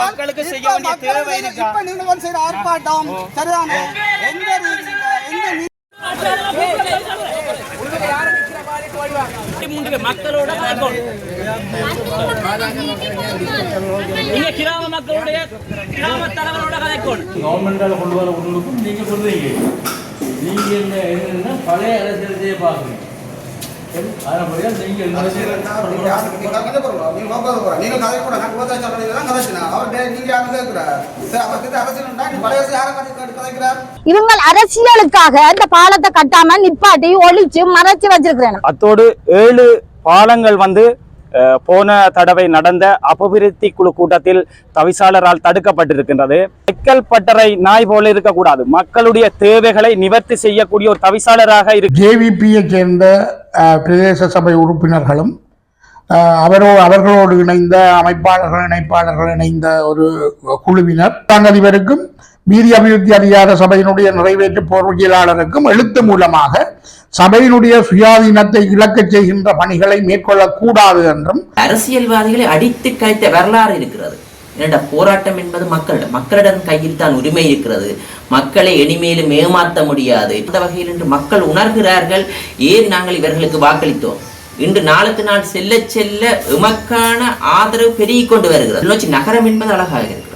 மக்களுக்கு செய்ய வேண்டிய தேவை இருக்கா? இப்ப நீங்க வந்து செய்யற ஆர்ப்பாட்டம் சரிதானே? எந்த எந்த மக்களோட கதைக்கணும் நீங்க கிராம மக்களுடைய கிராம தலைவரோட கதைக்கணும் கவர்மெண்டால் கொண்டு வர ஒன்றுக்கும் நீங்கள் சொல்றீங்க. நீங்கள் என்ன என்னன்னா பழைய அரசியலே பார்க்குறீங்க அதன்படியா நீங்கள் என்ன நீங்க கதை போடுங்க. நீங்க வாபஸ் போடுங்க. நீங்க கதை போடுங்க. நான் விவசாய சட்டத்துல தான் கதைச்சினேன். அவர்கிட்ட நீங்க யாரும் கேட்கக்கூடாது. சரி, அவர் கிட்ட அரசியல்னா நீ பழைய அரசு யாரை கதை- கதை- கதைக்கிறார்? இவங்க அரசியலுக்காக இந்த பாலத்தை கட்டாம நிப்பாட்டி ஒழிச்சு மறைச்சு வச்சிருக்கிறேன் அத்தோடு ஏழு பாலங்கள் வந்து போன தடவை நடந்த அபிவிருத்தி குழு கூட்டத்தில் தவிசாளரால் தடுக்கப்பட்டிருக்கின்றது. மக்கள் பட்டறை நாய் போல இருக்கக்கூடாது. மக்களுடைய தேவைகளை நிவர்த்தி செய்யக்கூடிய ஒரு தவிசாளராக இருக்கு ஜேவிபியை சேர்ந்த பிரதேச சபை உறுப்பினர்களும் அவரோ அவர்களோடு இணைந்த அமைப்பாளர்கள் இணைப்பாளர்கள் இணைந்த ஒரு குழுவினர் அதிபருக்கும் வீதி அபிவிருத்தி அதிகார சபையினுடைய நிறைவேற்று போர்வையாளருக்கும் எழுத்து மூலமாக சபையினுடைய சுயாதீனத்தை இழக்கச் செய்கின்ற பணிகளை மேற்கொள்ளக்கூடாது என்றும் அரசியல்வாதிகளை அடித்து கழித்த வரலாறு இருக்கிறது. என்னடா போராட்டம் என்பது மக்களிடம் மக்களிடம் கையில் தான் உரிமை இருக்கிறது. மக்களை இனிமேலும் ஏமாற்ற முடியாது. இந்த வகையில் இன்று மக்கள் உணர்கிறார்கள் ஏன் நாங்கள் இவர்களுக்கு வாக்களித்தோம்? இன்று நாளுக்கு நாள் செல்ல செல்ல எமக்கான ஆதரவு பெருகிக் கொண்டு வருகிறது. நகரம் என்பது அழகாக இருக்கிறது.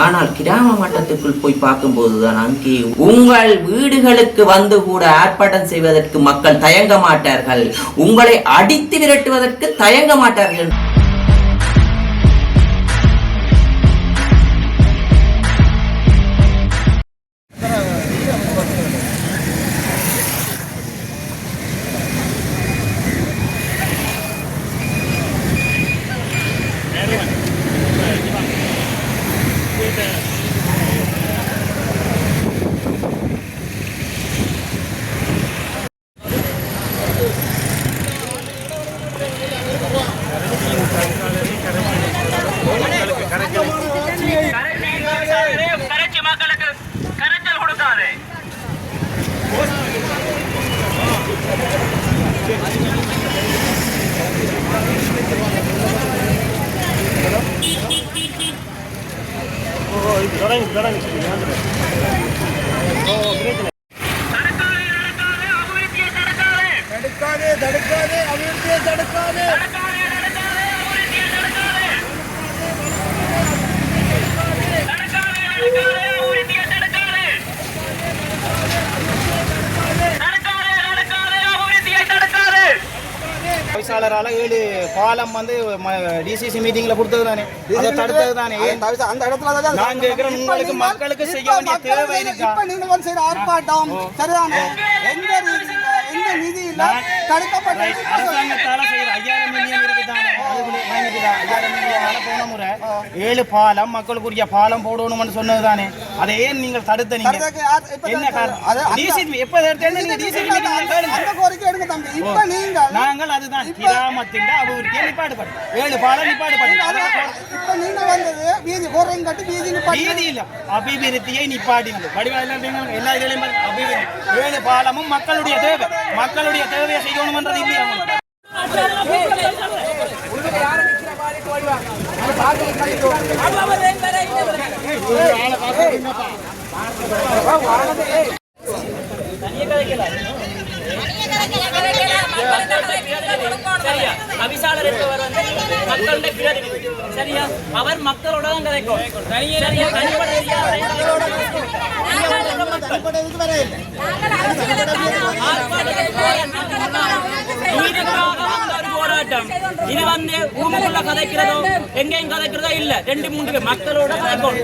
ஆனால் கிராம மட்டத்துக்குள் போய் பார்க்கும்போதுதான் அங்கே உங்கள் வீடுகளுக்கு வந்து கூட ஆர்ப்பாட்டம் செய்வதற்கு மக்கள் தயங்க மாட்டார்கள். உங்களை அடித்து விரட்டுவதற்கு தயங்க மாட்டார்கள். தடுக்காதே, தடுக்காதே, அபிவிருத்தியை தடுக்காதே. தவிசாளரால ஏழு பாலம் வந்து டிசிசி மீட்டிங்ல கொடுத்தது தானே அதை தடுத்தது தானே அந்த இடத்துல தான் கேட்கிறேன், இப்ப உங்களுக்கு நீங்கள் மக்களுக்கு செய்ய வேண்டிய தேவை இருக்கா? இப்ப நீங்க வந்து செய்யற ஆர்ப்பாட்டம் சரிதானே? எந்த நிதியில நான் தடுக்கப்பட்ட அரசாங்கத்தால செய்யற ஐயாயிரம் மில்லியன் இருக்குதானே போன முறை. ஏழு பாலம் மக்களுக்குரிய பாலம் போடணும்னு சொன்னது தானே அதை ஏன் நீங்கள் தடுத்த நீங்க என்ன? காரணம்? டிசிபி எப்ப எடுத்தேன்னு நீங்க டிசிபி அந்த- மீட்டிங்ல அந்த- கேளுங்க. அந்த கோரிக்கை எடுங்க தம்பி. இப்ப நீங்கள் நாங்கள் அதுதான். கிராமத்தின் அபிவிருத்தியை நிப்பாடுபடும் ஏழு பாலம் நிப்பாடுபடும் இப்ப நீங்க வந்தது வீதி கோரையும் கட்டி வீதி நிப்பாட்டி வீதி இல்ல. அபிவிருத்தியை நிப்பாட்டினது. வடிவாயில எல்லா இதுலயும் அபிவிருத்தி. ஏழு பாலமும் மக்களுடைய தேவை. மக்களுடைய தேவையை செய்யணும்ன்றது இல்லையா உங்களுக்கு? என்பவர் வந்து மக்களுடைய பிரதிநிதி சரியா அவர் மக்களோட தான் சரியா மக்கள். நீதிக்காக போராட்டம். இது வந்து ஊருக்குள்ள கதைக்கிறதோ எங்கேயும் கதைக்கிறதோ இல்ல. ரெண்டு மூன்று மக்களோட கதைக்கும்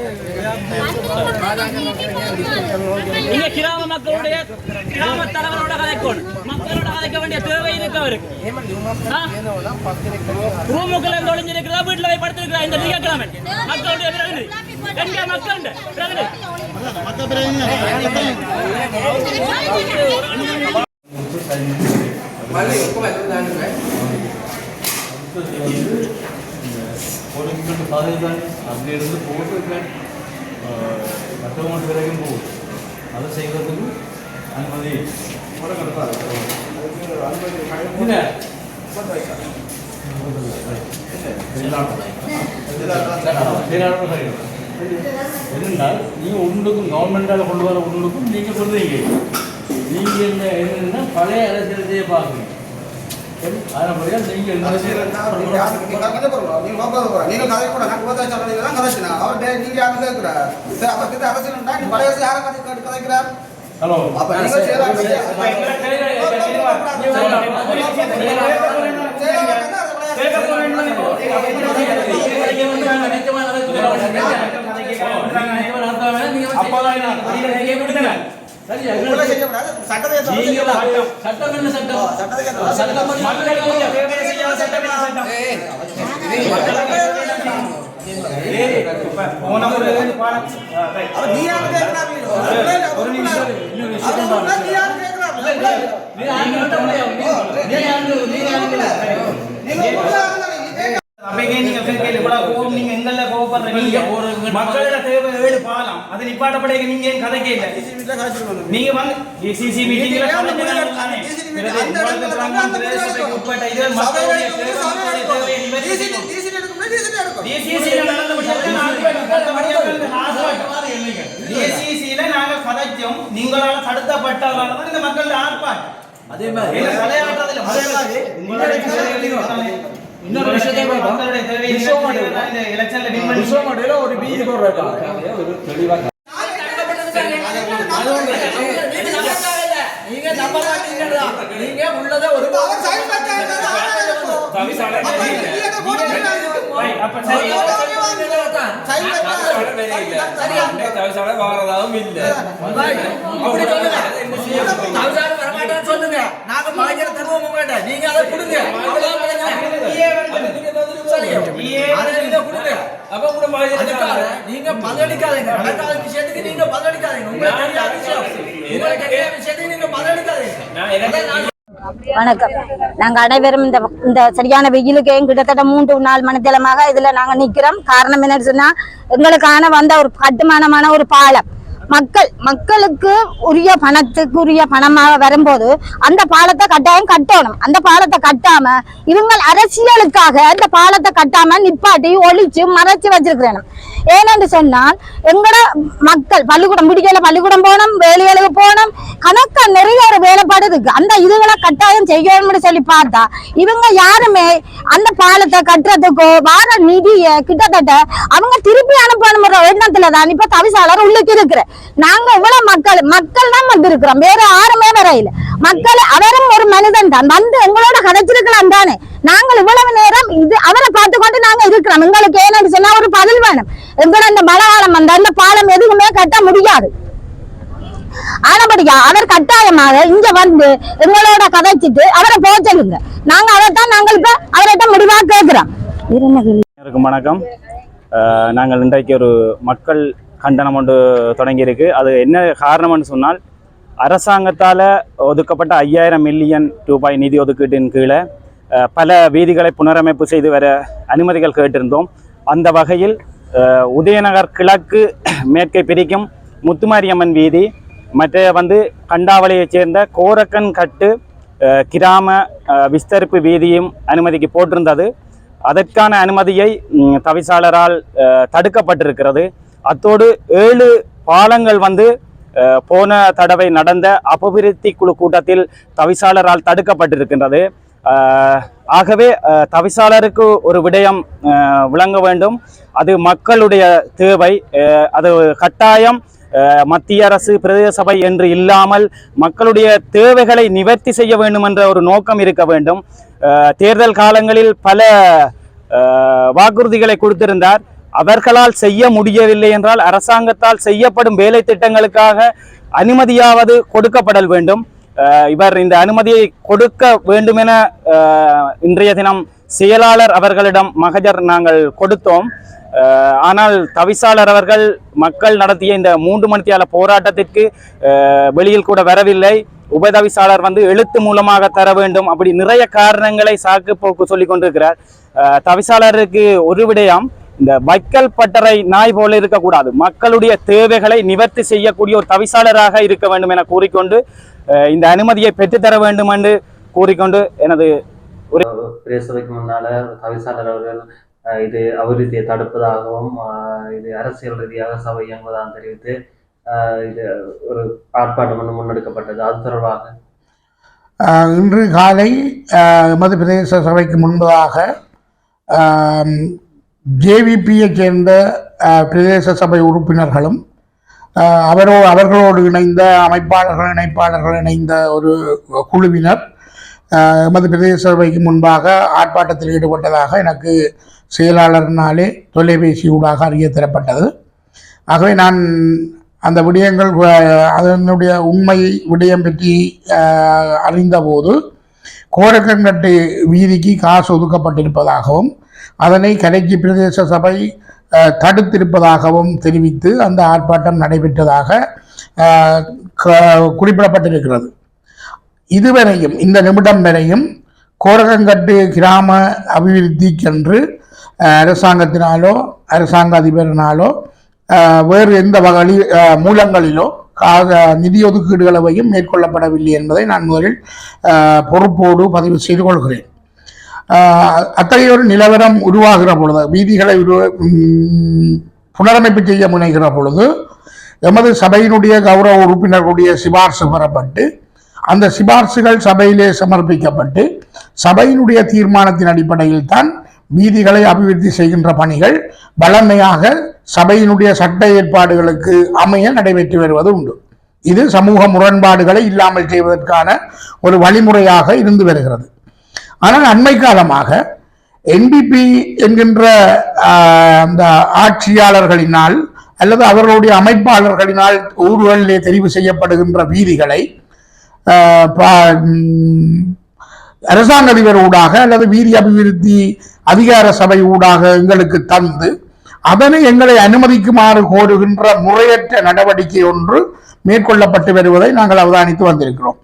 இங்க கிராம மக்களுடைய கிராம தலைவரோட கதைக்கணும் மக்களோட கதைக்க வேண்டிய தேவை இருக்கு அவருக்கு. ரூமுக்குள்ள இருந்து ஒளிஞ்சிருக்கிறதா வீட்டுல போய் படுத்திருக்கிறா இந்த திங்கக்கிழமை மக்களுடைய பிரதிநிதி. எங்க மக்கள் பிரதிநிதி. போலீஸ்க்கு வந்து தான் அப்படி இருந்து போட்டு மற்றவங்க பிறகும் போகும் அதை செய்வதற்கு அனுமதி. இல்லை என்னென்னால் நீங்கள் ஒன்றுக்கும் கவர்மெண்டால் கொண்டு வர உங்களுக்கும் நீங்கள் சொல்றீங்க நீங்கள் என்ன என்னன்னா பழைய அரசியலத்தையே பார்க்கணும் நீங்கள் நான் கோதாச்சி சொல்றது தான் கதைச்சினா அவர் டே- நீங்க யாரும் கேட்கிற சரி அப்ப கிட்ட அரசியல் உண்டா நீ பழைய யாரை கதை கதைக்கிறார் ஹலோ அப்ப நீங்க செய்யலாம் சட்டத்தை சட்டம் என்ன சட்டம் சட்டம் சட்டம் மக்களோட பாலம். அது நிப்பாட்டப்படையே நீங்க ஏன் கதைக்கல நீங்க வந்து DCC மீட்டிங்ல உட்பட்ட இது மக்களுடைய தேவை, மக்களுடைய தேவையை நிவர்த்தி செய்யும். DCC ல நடந்த விஷயத்தை நாங்க கதைச்சோம். நீங்களால தடுக்கப்பட்டவரால தான் இந்த மக்கள் ஆர்ப்பாட்டம். அதே மாதிரி. இன்னொரு விஷயத்தை பார்ப்போம். மக்களுடைய தேவையை விஸ்வ ஒரு பீதி போடுறாங்க ஒரு தெளிவாக நீங்க நம்ப மாட்டீங்கடா நீங்க உள்ளத ஒரு சொல்லுங்க. தவசால வரமாட்டேன்னு சொல்லுங்க. நாங்க பாய்க்கிற தருவோம் உங்கள்ட்ட. நீங்க அதை கொடுங்க. நீங்க கொடுங்க. அதுக்காக நீங்க பதிலளிக்காதீங்க நடக்காத விஷயத்துக்கு நீங்க பதிலளிக்காதீங்க உங்களுக்கு தெரியாத விஷயம். உங்களுக்கு தெரியாத விஷயத்துக்கு நீங்க பதிலளிக்காதீங்க வணக்கம். நாங்க அனைவரும் இந்த இந்த சரியான வெயிலுக்கு கிட்டத்தட்ட மூன்று நாலு மணித்தளமாக இதுல நாங்க நிக்கிறோம். காரணம் என்னன்னு சொன்னா எங்களுக்கான வந்த ஒரு கட்டுமானமான ஒரு பாலம். மக்கள் மக்களுக்கு உரிய பணத்துக்கு உரிய பணமாக வரும்போது அந்த பாலத்தை கட்டாயம் கட்டணும். அந்த பாலத்தை கட்டாம இவங்க அரசியலுக்காக அந்த பாலத்தை கட்டாம நிப்பாட்டி ஒழிச்சு மறைச்சு வச்சிருக்கிறேன். ஏனென்று சொன்னால் எங்கட மக்கள் பள்ளிக்கூடம் பிடிக்கல பள்ளிக்கூடம் போனோம் வேலைகளுக்கு போனோம் கணக்கா நிறைய ஒரு வேலைப்பாடு இருக்கு. அந்த இதுகளை கட்டாயம் செய்யணும்னு சொல்லி பார்த்தா இவங்க யாருமே அந்த பாலத்தை கட்டுறதுக்கோ வார நிதியை கிட்டத்தட்ட அவங்க திருப்பி அனுப்பணுங்கிற எண்ணத்துல தான் இப்ப தவிசாளர் உள்ளுக்கு இருக்கிற நாங்க இவ்வளவு மக்கள் மக்கள் தான் வந்து இருக்கிறோம். வேற யாருமே இல்ல மக்கள் அவரும் ஒரு மனிதன் தான். வந்து எங்களோட கதைச்சிருக்கலாம் தானே. நாங்கள் இவ்வளவு நேரம் இது அவரை பார்த்து கொண்டு நாங்க இருக்கிறோம். எங்களுக்கு ஏன்னு சொன்னா ஒரு பதில் வேணும். எங்களோட இந்த மழை காலம் வந்த அந்த பாலம் எதுவுமே கட்ட முடியாது. ஆனபடியா அவர் கட்டாயமாக இங்க வந்து எங்களோட கதைச்சிட்டு அவரை போக சொல்லுங்க நாங்க அதைத்தான் நாங்கள் இப்ப அவர்கிட்ட முடிவா கேட்கிறோம். வணக்கம். நாங்கள் இன்றைக்கு ஒரு மக்கள் கண்டனம் ஒன்று தொடங்கியிருக்கு. அது என்ன காரணம்னு சொன்னால் அரசாங்கத்தால் ஒதுக்கப்பட்ட ஐயாயிரம் மில்லியன் ரூபாய் நிதி ஒதுக்கீட்டின் கீழே பல வீதிகளை புனரமைப்பு செய்து வர அனுமதிகள் கேட்டிருந்தோம். அந்த வகையில் உதயநகர் கிழக்கு மேற்கை பிரிக்கும் முத்துமாரியம்மன் வீதி மற்ற வந்து கண்டாவளியைச் சேர்ந்த கோரக்கன் கட்டு கிராம விஸ்தரிப்பு வீதியும் அனுமதிக்கு போட்டிருந்தது. அதற்கான அனுமதியை தவிசாளரால் தடுக்கப்பட்டிருக்கிறது. அத்தோடு ஏழு பாலங்கள் வந்து போன தடவை நடந்த அபிவிருத்தி குழு கூட்டத்தில் தவிசாளரால் தடுக்கப்பட்டிருக்கின்றது. ஆகவே தவிசாளருக்கு ஒரு விடயம் விளங்க வேண்டும். அது மக்களுடைய தேவை. அது கட்டாயம் மத்திய அரசு பிரதேச சபை என்று இல்லாமல் மக்களுடைய தேவைகளை நிவர்த்தி செய்ய வேண்டும் என்ற ஒரு நோக்கம் இருக்க வேண்டும். தேர்தல் காலங்களில் பல வாக்குறுதிகளை கொடுத்திருந்தார். அவர்களால் செய்ய முடியவில்லை என்றால் அரசாங்கத்தால் செய்யப்படும் வேலை திட்டங்களுக்காக அனுமதியாவது கொடுக்கப்படல் வேண்டும். இவர் இந்த அனுமதியை கொடுக்க வேண்டுமென இன்றைய தினம் செயலாளர் அவர்களிடம் மகஜர் நாங்கள் கொடுத்தோம். ஆனால் தவிசாளர் அவர்கள் மக்கள் நடத்திய இந்த மூன்று மணித்தியால போராட்டத்திற்கு வெளியில் கூட வரவில்லை. உபதவிசாளர் வந்து எழுத்து மூலமாக தர வேண்டும் அப்படி நிறைய காரணங்களை சாக்கு போக்கு சொல்லி கொண்டிருக்கிறார். தவிசாளருக்கு ஒரு விடயம் இந்த வைக்கல் பட்டறை நாய் போல இருக்கக்கூடாது. மக்களுடைய தேவைகளை நிவர்த்தி செய்யக்கூடிய ஒரு தவிசாளராக இருக்க வேண்டும் என கூறிக்கொண்டு இந்த அனுமதியை பெற்றுத்தர வேண்டும் என்று கூறிக்கொண்டு எனது பிரேசபைக்கு முன்னால தவிசாளர் அவர்கள் இது அபிவிருத்தியை தடுப்பதாகவும் இது அரசியல் ரீதியாக சபை இயங்குவதாகவும் தெரிவித்து இது ஒரு ஆர்ப்பாட்டம் ஒன்று முன்னெடுக்கப்பட்டது. அது தொடர்பாக? இன்று காலை ஆஹ் எமது பிரதேச சபைக்கு முன்பதாக ஜேவிபியைச் சேர்ந்த பிரதேச சபை உறுப்பினர்களும் அவரோ அவர்களோடு இணைந்த அமைப்பாளர்கள் இணைப்பாளர்கள் இணைந்த ஒரு குழுவினர் எமது பிரதேச சபைக்கு முன்பாக ஆர்ப்பாட்டத்தில் ஈடுபட்டதாக எனக்கு செயலாளர்னாலே தொலைபேசி ஊடாக அறிய தரப்பட்டது. ஆகவே நான் அந்த விடயங்கள் அதனுடைய உண்மை விடயம் பற்றி அறிந்தபோது கோரக்கங்கட்டு வீதிக்கு காசு ஒதுக்கப்பட்டிருப்பதாகவும் அதனை கரைச்சி பிரதேச சபை அஹ், தடுத்திருப்பதாகவும் தெரிவித்து அந்த ஆர்ப்பாட்டம் நடைபெற்றதாக அஹ், க- குறிப்பிடப்பட்டிருக்கிறது. இதுவரையும் இந்த நிமிடம் வரையும் கோரகங்கட்டு கிராம அபிவிருத்திக்கென்று அஹ், அரசாங்கத்தினாலோ அரசாங்க அதிபரினாலோ அஹ், வேறு எந்த வகை மூலங்களிலோ நிதி ஒதுக்கீடுகளவையும் மேற்கொள்ளப்படவில்லை என்பதை நான் முதலில் பொறுப்போடு பதிவு செய்து கொள்கிறேன். அத்தகைய ஒரு நிலவரம் உருவாகிற பொழுது வீதிகளை உருவ புனரமைப்பு செய்ய முனைகிற பொழுது எமது சபையினுடைய கௌரவ உறுப்பினர்களுடைய சிபார்சு பெறப்பட்டு அந்த சிபார்சுகள் சபையிலே சமர்ப்பிக்கப்பட்டு சபையினுடைய தீர்மானத்தின் அடிப்படையில் தான் வீதிகளை அபிவிருத்தி செய்கின்ற பணிகள் வளமையாக சபையினுடைய சட்ட ஏற்பாடுகளுக்கு அமைய நடைபெற்று வருவது உண்டு. இது சமூக முரண்பாடுகளை இல்லாமல் செய்வதற்கான ஒரு வழிமுறையாக இருந்து வருகிறது. ஆனால் அண்மை காலமாக என்பிபி என்கின்ற அந்த ஆட்சியாளர்களினால் அல்லது அவர்களுடைய அமைப்பாளர்களினால் ஊர்களிலே தெரிவு செய்யப்படுகின்ற வீதிகளை பா- அரசாங்க அதிபர் ஊடாக அல்லது வீதி அபிவிருத்தி அதிகார சபை ஊடாக எங்களுக்கு தந்து அதனை எங்களை அனுமதிக்குமாறு கோருகின்ற முறையற்ற நடவடிக்கை ஒன்று மேற்கொள்ளப்பட்டு வருவதை நாங்கள் அவதானித்து வந்திருக்கிறோம்.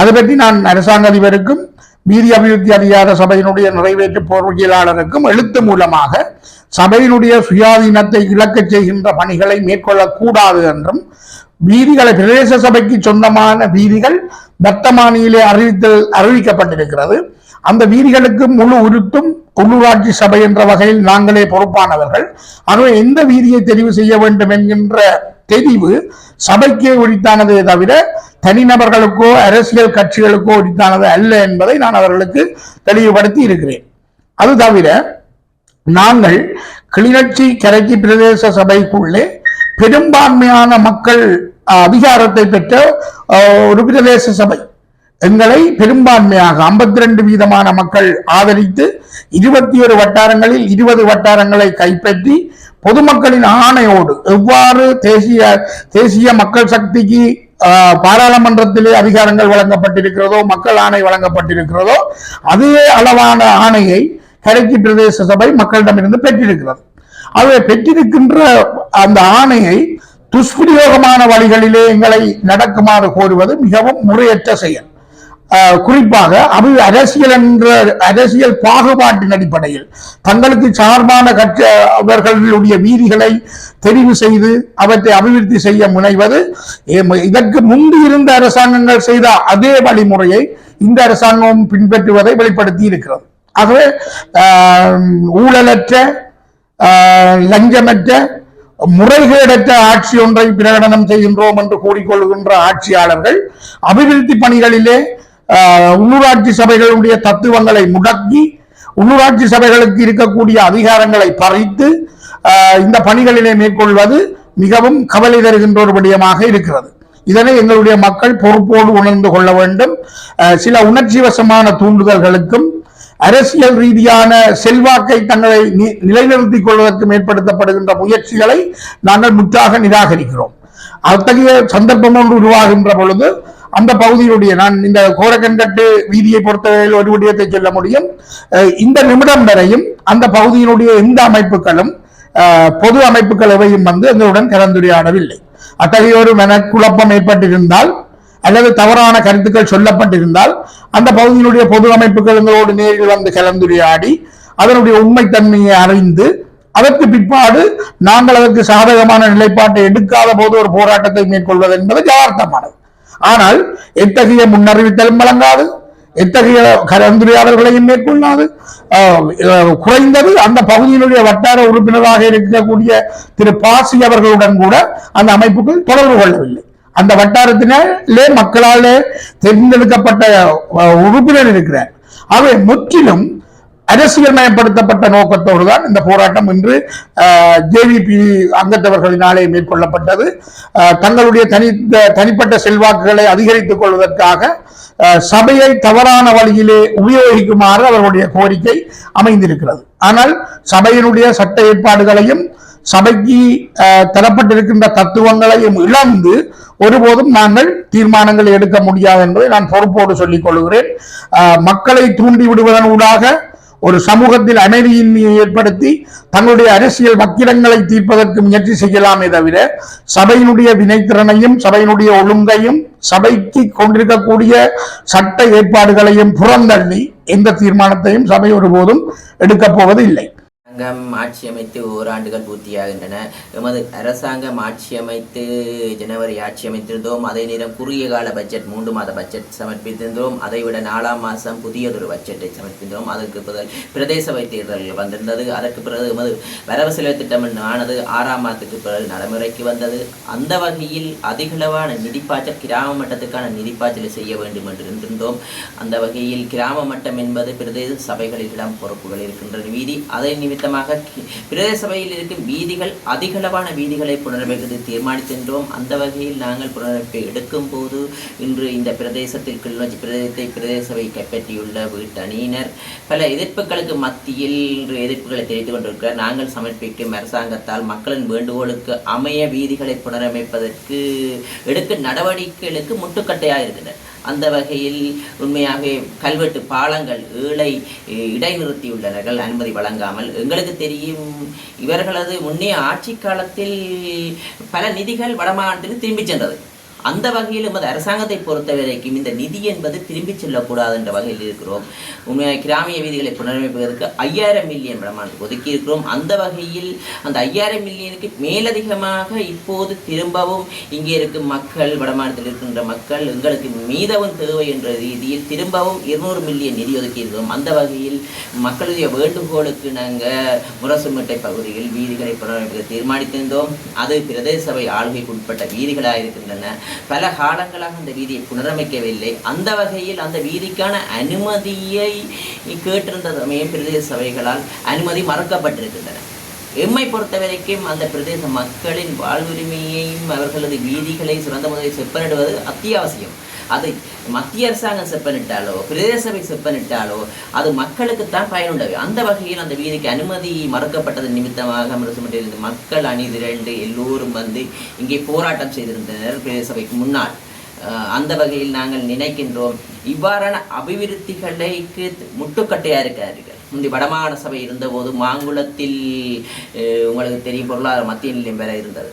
அது பற்றி நான் அரசாங்க அதிபருக்கும் வீதி அபிவிருத்தி அதிகார சபையினுடைய நிறைவேற்று போர்வையாளருக்கும் எழுத்து மூலமாக சபையினுடைய சுயாதீனத்தை இழக்கச் செய்கின்ற பணிகளை மேற்கொள்ளக்கூடாது என்றும் வீதிகளை பிரதேச சபைக்கு சொந்தமான வீதிகள் வர்த்தமானியிலே அறிவித்தல் அறிவிக்கப்பட்டிருக்கிறது. அந்த வீதிகளுக்கு முழு உருத்தும் உள்ளூராட்சி சபை என்ற வகையில் நாங்களே பொறுப்பானவர்கள். ஆகவே எந்த வீதியை தெரிவு செய்ய வேண்டும் என்கின்ற தெரிவு சபைக்கே உரித்தானதே தவிர தனிநபர்களுக்கோ அரசியல் கட்சிகளுக்கோ உரித்தானது அல்ல என்பதை நான் அவர்களுக்கு தெளிவுபடுத்தி இருக்கிறேன். அது தவிர நாங்கள் கிளிநொச்சி கரைச்சி பிரதேச சபைக்குள்ளே பெரும்பான்மையான மக்கள் அதிகாரத்தை பெற்ற ஒரு பிரதேச சபை. எங்களை பெரும்பான்மையாக 52 வீதமான மக்கள் ஆதரித்து இருபத்தி ஒரு வட்டாரங்களில் இருபது வட்டாரங்களை கைப்பற்றி பொதுமக்களின் ஆணையோடு எவ்வாறு தேசிய தேசிய மக்கள் சக்திக்கு பாராளுமன்றத்திலே அதிகாரங்கள் வழங்கப்பட்டிருக்கிறதோ மக்கள் ஆணை வழங்கப்பட்டிருக்கிறதோ அதே அளவான ஆணையை கரைச்சி பிரதேச சபை மக்களிடமிருந்து பெற்றிருக்கிறது. ஆகவே பெற்றிருக்கின்ற அந்த ஆணையை துஷ்பிரயோகமான வழிகளிலே எங்களை நடக்குமாறு கோருவது மிகவும் முறையற்ற செயல். குறிப்பாக அபி அரசியல் என்ற அரசியல் பாகுபாட்டின் அடிப்படையில் தங்களுக்கு சார்பான கட்சி அவர்களுடைய வீதிகளை தெரிவு செய்து அவற்றை அபிவிருத்தி செய்ய முனைவது இதற்கு முன்பு இருந்த அரசாங்கங்கள் செய்த அதே வழிமுறையை இந்த அரசாங்கம் பின்பற்றுவதை வெளிப்படுத்தி இருக்கிறது. ஆகவே ஊழலற்ற லஞ்சமற்ற முறைகேடற்ற ஆட்சி ஒன்றை பிரகடனம் செய்கின்றோம் என்று கூறிக்கொள்கின்ற ஆட்சியாளர்கள் அபிவிருத்தி பணிகளிலே உள்ளூராட்சி சபைகளுடைய தத்துவங்களை முடக்கி உள்ளூராட்சி சபைகளுக்கு இருக்கக்கூடிய அதிகாரங்களை பறித்து இந்த பணிகளிலே மேற்கொள்வது மிகவும் கவலை தருகின்ற ஒரு விடயமாக இருக்கிறது. இதனை எங்களுடைய மக்கள் பொறுப்போடு உணர்ந்து கொள்ள வேண்டும். சில உணர்ச்சி வசமான தூண்டுதல்களுக்கும் அரசியல் ரீதியான செல்வாக்கை தங்களை நி- நிலைநிறுத்திக் கொள்வதற்கு மேற்படுத்தப்படுகின்ற முயற்சிகளை நாங்கள் முற்றாக நிராகரிக்கிறோம். அத்தகைய சந்தர்ப்பம் ஒன்று உருவாகின்ற பொழுது அந்த பகுதியினுடைய நான் இந்த கோரக்கன்கட்டு வீதியை பொறுத்தவரையில் ஒரு விடயத்தை சொல்ல முடியும். இந்த நிமிடம் வரையும் அந்த பகுதியினுடைய எந்த அமைப்புகளும் பொது அமைப்புகள் எவையும் வந்து எங்களுடன் கலந்துரையாடவில்லை. அத்தகைய ஒரு மனக்குழப்பம் ஏற்பட்டிருந்தால் அல்லது தவறான கருத்துக்கள் சொல்லப்பட்டிருந்தால் அந்த பகுதியினுடைய பொது அமைப்புகள் எங்களோடு நேரில் வந்து கலந்துரையாடி அதனுடைய உண்மைத்தன்மையை அறிந்து அதற்கு பிற்பாடு நாங்கள் அதற்கு சாதகமான நிலைப்பாட்டை எடுக்காத போது ஒரு போராட்டத்தை மேற்கொள்வது என்பது யதார்த்தமானது. ஆனால் எத்தகைய முன்னறிவித்தலும் வழங்காது எத்தகைய கலந்துரையாடல்களையும் மேற்கொள்ளாது. குறைந்தது அந்த பகுதியினுடைய வட்டார உறுப்பினராக இருக்கக்கூடிய திரு பாசி அவர்களுடன் கூட அந்த அமைப்புகள் தொடர்பு கொள்ளவில்லை. அந்த வட்டாரத்தினாலே மக்களாலே தேர்ந்தெடுக்கப்பட்ட உறுப்பினர் இருக்கிறார். அவை முற்றிலும் அரசியல் மயப்படுத்தப்பட்ட நோக்கத்தோடு தான் இந்த போராட்டம் இன்று ஜேவிபி அங்கத்தவர்களினாலே மேற்கொள்ளப்பட்டது. தங்களுடைய தனி தனிப்பட்ட செல்வாக்குகளை அதிகரித்துக் கொள்வதற்காக சபையை தவறான வழியிலே உபயோகிக்குமாறு அவர்களுடைய கோரிக்கை அமைந்திருக்கிறது. ஆனால் சபையினுடைய சட்ட ஏற்பாடுகளையும் சபைக்கு தரப்பட்டிருக்கின்ற தத்துவங்களையும் இழந்து ஒருபோதும் நாங்கள் தீர்மானங்களை எடுக்க முடியாது என்பதை நான் பொறுப்போடு சொல்லிக் கொள்கிறேன். மக்களை தூண்டி விடுவதன் ஊடாக ஒரு சமூகத்தில் அமைதியின்மையை ஏற்படுத்தி தங்களுடைய அரசியல் வக்கிரங்களை தீர்ப்பதற்கு முயற்சி செய்யலாமே தவிர சபையினுடைய வினைத்திறனையும் சபையினுடைய ஒழுங்கையும் சபைக்கு கொண்டிருக்கக்கூடிய சட்ட ஏற்பாடுகளையும் புறந்தள்ளி எந்த தீர்மானத்தையும் சபை ஒருபோதும் எடுக்கப் போவது இல்லை அரசாங்கம் ஆட்சி அமைத்து ஓராண்டுகள் பூர்த்தியாகின்றன. எமது அரசாங்கம் ஆட்சி அமைத்து ஜனவரி ஆட்சி அமைத்திருந்தோம் அதே நேரம் குறுகிய கால பட்ஜெட் மூன்று மாத பட்ஜெட் சமர்ப்பித்திருந்தோம். அதைவிட நாலாம் மாதம் புதியதொரு பட்ஜெட்டை சமர்ப்பித்தோம். அதற்கு முதல் பிரதேச சபை தேர்தல்கள் வந்திருந்தது. அதற்கு பிறகு எமது வரவு செலவு திட்டம் ஆனது ஆறாம் மாதத்துக்கு பிறகு நடைமுறைக்கு வந்தது. அந்த வகையில் அதிகளவான நிதிப்பாய்ச்சல் கிராம மட்டத்துக்கான நிதிப்பாய்ச்சலை செய்ய வேண்டும் என்று இருந்திருந்தோம். அந்த வகையில் கிராம மட்டம் என்பது பிரதேச சபைகளிடம் பொறுப்புகள் இருக்கின்ற வீதி அதை நிமித்தமாக கி- பிரதேச சபையில் இருக்கும் வீதிகள் அதிகளவான வீதிகளை புனரமைப்பது தீர்மானித்திருந்தோம் அந்த வகையில் நாங்கள் புனரமைப்பை எடுக்கும் போது இன்று இந்த பிரதேசத்தில் கிளிநொச்சி பிரதேசத்தை பிரதேச சபை கைப்பற்றியுள்ள வீட்டணியினர் பல எதிர்ப்புகளுக்கு மத்தியில் இன்று எதிர்ப்புகளை தெரிவித்துக் கொண்டிருக்கிறார். நாங்கள் சமர்ப்பிக்கும் அரசாங்கத்தால் மக்களின் வேண்டுகோளுக்கு அமைய வீதிகளை புனரமைப்பதற்கு எடுக்கும் நடவடிக்கைகளுக்கு முட்டுக்கட்டையாக இருக்கின்றன அந்த வகையில் உண்மையாகவே கல்வெட்டு பாலங்கள் ஏழை இடைநிறுத்தியுள்ளவர்கள் இடைநிறுத்தியுள்ளனர்கள் அனுமதி வழங்காமல் எங்களுக்கு தெரியும். இவர்களது முன்னே ஆட்சி காலத்தில் பல நிதிகள் வடமாநிலத்தில் திரும்பிச் சென்றது. அந்த வகையில் எமது அரசாங்கத்தை பொறுத்த வரைக்கும் இந்த நிதி என்பது திரும்பிச் செல்லக்கூடாது என்ற வகையில் இருக்கிறோம். உண்மையாக கிராமிய வீதிகளை புனரமைப்பதற்கு ஐயாயிரம் மில்லியன் வடமாநிலத்துக்கு ஒதுக்கி இருக்கிறோம். அந்த வகையில் அந்த ஐயாயிரம் மில்லியனுக்கு மேலதிகமாக இப்போது திரும்பவும் இங்கே இருக்கும் மக்கள் வடமாநிலத்தில் இருக்கின்ற மக்கள் எங்களுக்கு மீதவும் தேவை என்ற ரீதியில் திரும்பவும் இருநூறு மில்லியன் நிதி ஒதுக்கி இருக்கிறோம். அந்த வகையில் மக்களுடைய வேண்டுகோளுக்கு நாங்கள் முரசுமேட்டை பகுதியில் வீதிகளை புனரமைப்பதை தீர்மானித்திருந்தோம். அது பிரதேச சபை ஆளுகைக்கு உட்பட்ட வீதிகளாக இருக்கின்றன. பல காலங்களாக அந்த வீதியை புனரமைக்கவில்லை. அந்த வகையில் அந்த வீதிக்கான அனுமதியை கேட்டிருந்த சமயம் பிரதேச சபைகளால். அனுமதி மறுக்கப்பட்டிருக்கின்றன. எம்மை பொறுத்த வரைக்கும் அந்த பிரதேச மக்களின் வாழ்வுரிமையையும் அவர்களது வீதிகளை சிறந்த முறையில் செப்பனிடுவது அத்தியாவசியம். அது மத்திய அரசாங்கம் செப்பனிட்டாலோ பிரதேச சபை செப்பனிட்டாலோ அது மக்களுக்குத்தான் பயனுள்ளவை அந்த வகையில் அந்த வீதிக்கு அனுமதி மறுக்கப்பட்டது நிமித்தமாக முரசுமட்டிருந்த மக்கள் அணி திரண்டு எல்லோரும் வந்து இங்கே போராட்டம் செய்திருந்தனர் பிரதேச சபைக்கு முன்னால். அந்த வகையில் நாங்கள் நினைக்கின்றோம் இவ்வாறான அபிவிருத்திகளுக்கு முட்டுக்கட்டையா இருக்கிறார்கள். முந்தி வடமாகாண சபை இருந்தபோது மாங்குளத்தில் உங்களுக்கு தெரியும் பொருளாதார மத்திய நிலையம் வேற இருந்தது.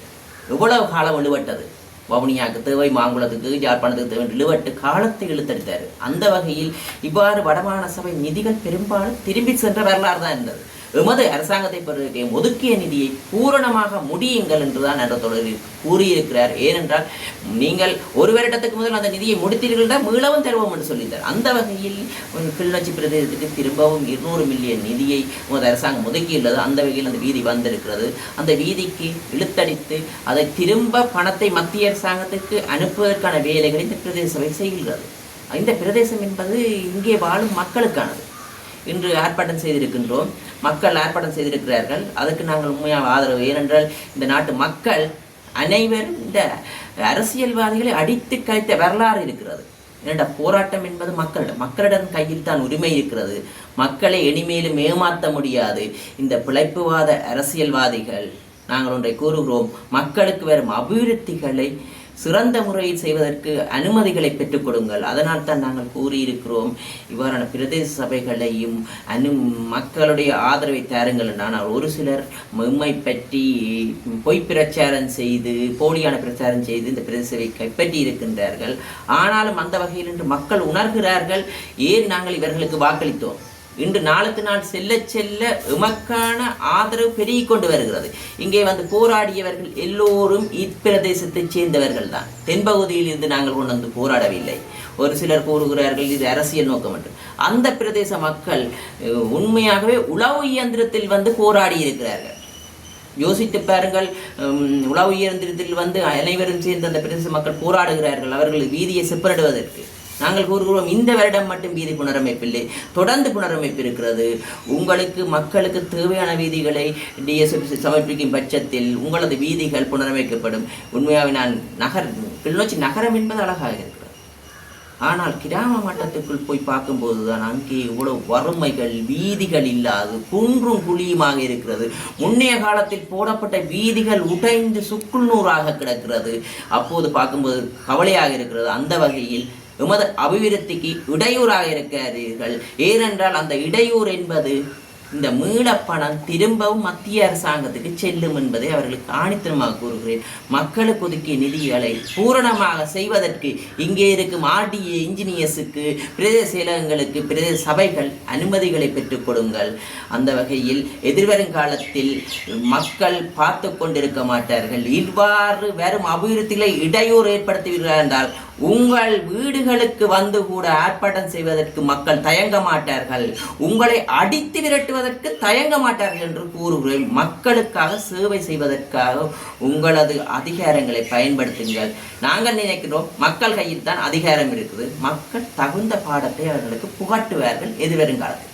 எவ்வளவு காலம் விடுபட்டது வவுனியாக்கு தேவை மாங்குளத்துக்கு யாழ்ப்பாணத்துக்கு தேவை இழுவட்டு காலத்தை இழுத்தெடுத்தார். அந்த வகையில் இவ்வாறு வடமாகாண சபை நிதிகள் பெரும்பாலும் திரும்பி சென்ற வரலாறு தான் இருந்தது எமது அரசாங்கத்தை பொறுத்தவரை ஒதுக்கிய நிதியை பூரணமாக முடியுங்கள் என்றுதான் என்ற தொடரில் கூறியிருக்கிறார். ஏனென்றால் நீங்கள் ஒரு வருடத்துக்கு முதல் அந்த நிதியை முடித்தீர்கள் தான் மீளவும் தருவோம் என்று சொல்லித்தார் அந்த வகையில் கிளிநொச்சி பிரதேசத்துக்கு திரும்பவும் இருநூறு மில்லியன் நிதியை உமது அரசாங்கம் ஒதுக்கியுள்ளது. அந்த வகையில் அந்த வீதி வந்திருக்கிறது. அந்த வீதிக்கு இழுத்தடித்து அதை திரும்ப பணத்தை மத்திய அரசாங்கத்துக்கு அனுப்புவதற்கான வேலைகளை இந்த பிரதேச சபை செய்கிறது இந்த பிரதேசம் என்பது இங்கே வாழும் மக்களுக்கானது. இன்று ஆர்ப்பாட்டம் செய்திருக்கின்றோம். மக்கள் ஆர்ப்பாட்டம் செய்திருக்கிறார்கள். அதுக்கு நாங்கள் உண்மையாக ஆதரவு. ஏனென்றால் இந்த நாட்டு மக்கள் அனைவரும் இந்த அரசியல்வாதிகளை அடித்து கழித்த வரலாறு இருக்கிறது. ஏனென்றா போராட்டம் என்பது மக்களிடம் மக்களிடம் கையில் தான் உரிமை இருக்கிறது. மக்களை இனிமேலும் ஏமாற்ற முடியாது. இந்த பிழைப்புவாத அரசியல்வாதிகள் நாங்கள் ஒன்றை கூறுகிறோம் மக்களுக்கு வரும் அபிவிருத்திகளை சிறந்த முறையில் செய்வதற்கு அனுமதிகளை பெற்றுக் கொடுங்கள். அதனால் தான் நாங்கள் கூறியிருக்கிறோம் இவ்வாறான பிரதேச சபைகளையும் அனு மக்களுடைய ஆதரவை தாருங்கள் ஆனால் ஒரு சிலர் எம்மை பற்றி பொய் பிரச்சாரம் செய்து போலியான பிரச்சாரம் செய்து இந்த பிரதேச சபை கைப்பற்றி இருக்கின்றார்கள். ஆனாலும் அந்த வகையில் இன்று மக்கள் உணர்கிறார்கள் ஏன் நாங்கள் இவர்களுக்கு வாக்களித்தோம்? இன்று நாளுக்கு நாள் செல்ல செல்ல எமக்கான ஆதரவு பெருகி கொண்டு வருகிறது. இங்கே வந்து போராடியவர்கள் எல்லோரும் இப்பிரதேசத்தைச் சேர்ந்தவர்கள் தான் தென்பகுதியில் இருந்து நாங்கள் கொண்டு வந்து போராடவில்லை. ஒரு சிலர் கூறுகிறார்கள் இது அரசியல் நோக்கம் என்று. அந்த பிரதேச மக்கள் உண்மையாகவே உளவு இயந்திரத்தில் வந்து போராடி இருக்கிறார்கள் யோசித்து பாருங்கள் உம், உளவு இயந்திரத்தில் வந்து அனைவரும் சேர்ந்து அந்த பிரதேச மக்கள் போராடுகிறார்கள். அவர்கள் வீதியை செப்பனிடுவதற்கு நாங்கள் கூறுகிறோம் இந்த வருடம் மட்டும் வீதி புனரமைப்பில்லை தொடர்ந்து புனரமைப்பு இருக்கிறது. உங்களுக்கு மக்களுக்கு தேவையான வீதிகளை டிஎஸ்எஃப் சமர்ப்பிக்கும் பட்சத்தில் உங்களது வீதிகள் புனரமைக்கப்படும். உண்மையாகவே நான் நகர் கிளிநொச்சி நகரம் என்பது அழகாக இருக்கிறது. ஆனால் கிராம மட்டத்துக்குள் போய் பார்க்கும்போது தான் அங்கே இவ்வளவு வறுமைகள் வீதிகள் இல்லாது குன்றும் குழியுமாக இருக்கிறது. முன்னைய காலத்தில் போடப்பட்ட வீதிகள் உடைந்து சுக்குள் நூறாக கிடக்கிறது. அப்போது பார்க்கும்போது கவலையாக இருக்கிறது. அந்த வகையில் எமது அபிவிருத்திக்கு இடையூறாக இருக்கிறீர்கள் ஏனென்றால் அந்த இடையூறு என்பது இந்த மீளப்பணம் திரும்பவும் மத்திய அரசாங்கத்துக்கு செல்லும் என்பதை அவர்களுக்கு ஆணித்தனமாக கூறுகிறேன். மக்களுக்கு ஒதுக்கிய நிதிகளை பூரணமாக செய்வதற்கு இங்கே இருக்கும் ஆர்டிஏ இன்ஜினியர்ஸுக்கு பிரதேச செயலகங்களுக்கு பிரதேச சபைகள் அனுமதிகளை பெற்றுக் கொடுங்கள். அந்த வகையில் எதிர்வரும் காலத்தில் மக்கள் பார்த்து கொண்டிருக்க மாட்டார்கள். இவ்வாறு வெறும் அபிவிருத்திகளை இடையூறு ஏற்படுத்துவீர்கள் என்றால் உங்கள் வீடுகளுக்கு வந்து கூட ஆர்ப்பாட்டம் செய்வதற்கு மக்கள் தயங்க மாட்டார்கள். உங்களை அடித்து விரட்டுவதற்கு தயங்க மாட்டார்கள் என்று கூறுகிறேன். மக்களுக்காக சேவை செய்வதற்காக உங்களது அதிகாரங்களை பயன்படுத்துங்கள். நாங்கள் நினைக்கிறோம் மக்கள் கையில் தான் அதிகாரம் இருக்குது. மக்கள் தகுந்த பாடத்தை அவர்களுக்கு புகட்டுவார்கள் எதிர்வருங்காலத்தில்.